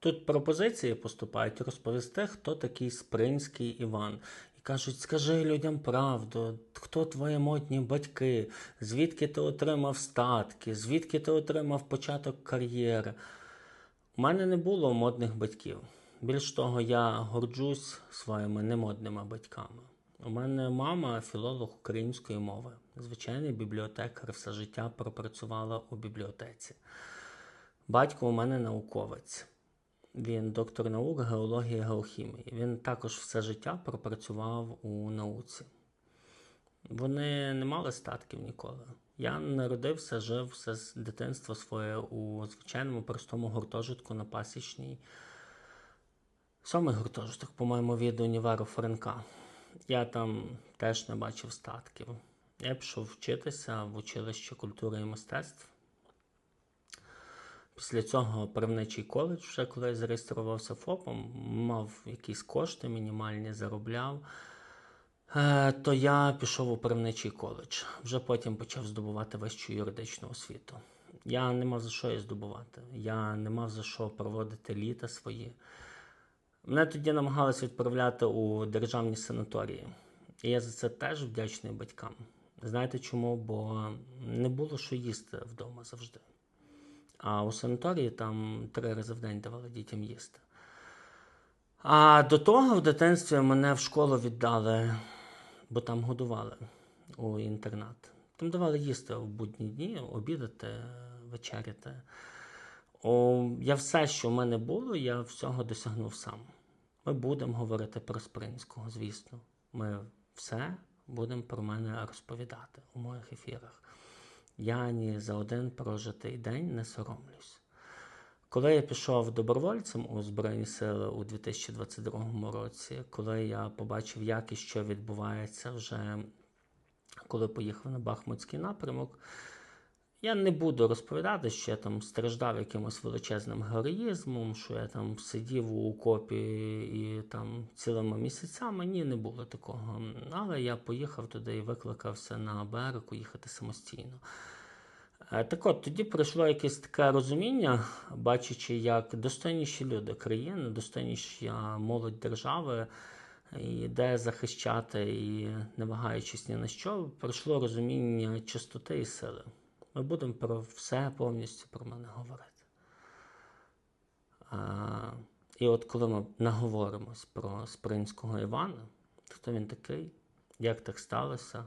Тут пропозиції поступають розповісти, хто такий Спринський Іван. І кажуть, скажи людям правду, хто твої модні батьки, звідки ти отримав статки, звідки ти отримав початок кар'єри. У мене не було модних батьків. Більш того, я горджусь своїми немодними батьками. У мене мама філолог української мови, звичайний бібліотекар, все життя пропрацювала у бібліотеці. Батько у мене науковець. Він доктор наук геології геохімії. Він також все життя пропрацював у науці. Вони не мали статків ніколи. Я народився, жив все з дитинства своє у звичайному простому гуртожитку на Пасічній. Сьомий гуртожиток, по-моєму, від універу Франка. Я там теж не бачив статків. Я пішов вчитися в училище культури і мистецтв. Після цього правничий коледж, вже коли я зареєструвався ФОПом, мав якісь кошти мінімальні, заробляв. Е, То я пішов у правничий коледж. Вже потім почав здобувати вищу юридичну освіту. Я не мав за що її здобувати. Я не мав за що проводити літа свої. Мене тоді намагалися відправляти у державні санаторії. І я за це теж вдячний батькам. Знаєте чому? Бо не було що їсти вдома завжди. А у санаторії там три рази в день давали дітям їсти. А до того в дитинстві мене в школу віддали, бо там годували у інтернат. Там давали їсти в будні дні, обідати, вечеряти. О, я все, що в мене було, я всього досягнув сам. Ми будемо говорити про Спринського, звісно. Ми все будемо про мене розповідати у моїх ефірах. Я ні за один прожитий день не соромлюсь. Коли я пішов добровольцем у Збройні Сили у 2022 році, коли я побачив, як і що відбувається вже, коли поїхав на Бахмутський напрямок, я не буду розповідати, що я там страждав якимось величезним героїзмом, що я там сидів у окопі і там цілими місяцями. Ні, не було такого. Але я поїхав туди і викликався на берег їхати самостійно. Е, Так от, тоді прийшло якесь таке розуміння, бачачи, як достойніші люди країни, достойніші молодь держави йде захищати і не вагаючись ні на що, прийшло розуміння чистоти і сили. Ми будемо про все повністю про мене говорити. А, і от коли ми наговоримось про Спринського Івана, хто він такий, як так сталося,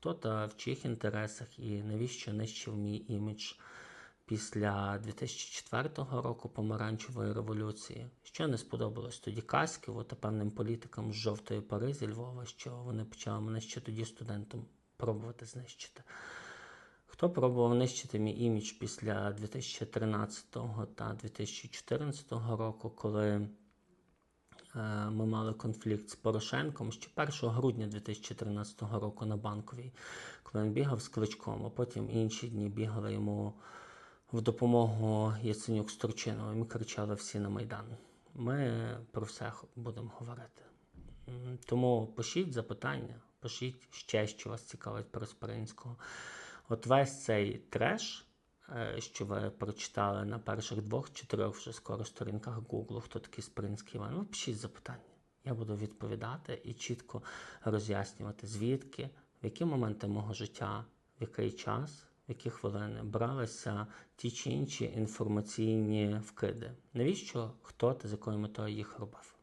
хто та в чиїх інтересах і навіщо нищив мій імідж після 2004 року помаранчевої революції, що не сподобалось тоді Каськіву та певним політикам з жовтої пари зі Львова, що вони почали мене ще тоді студентом пробувати знищити. Хто пробував нищити мій імідж після 2013 та 2014 року, коли ми мали конфлікт з Порошенком ще 1 грудня 2013 року на банковій, коли він бігав з кличком, а потім інші дні бігали йому в допомогу Яценюк з Турчиновим і кричали всі на Майдан. Ми про все будемо говорити. Тому пишіть запитання, пишіть ще, що вас цікавить про Спиринського. От весь цей треш, е, що ви прочитали на перших двох-чотирьох вже скоро сторінках Google, хто такий Спринський Іван, ну, пишіть запитання. Я буду відповідати і чітко роз'яснювати, звідки, в які моменти мого життя, в який час, в які хвилини бралися ті чи інші інформаційні вкиди. Навіщо, хто та з якою метою їх робив?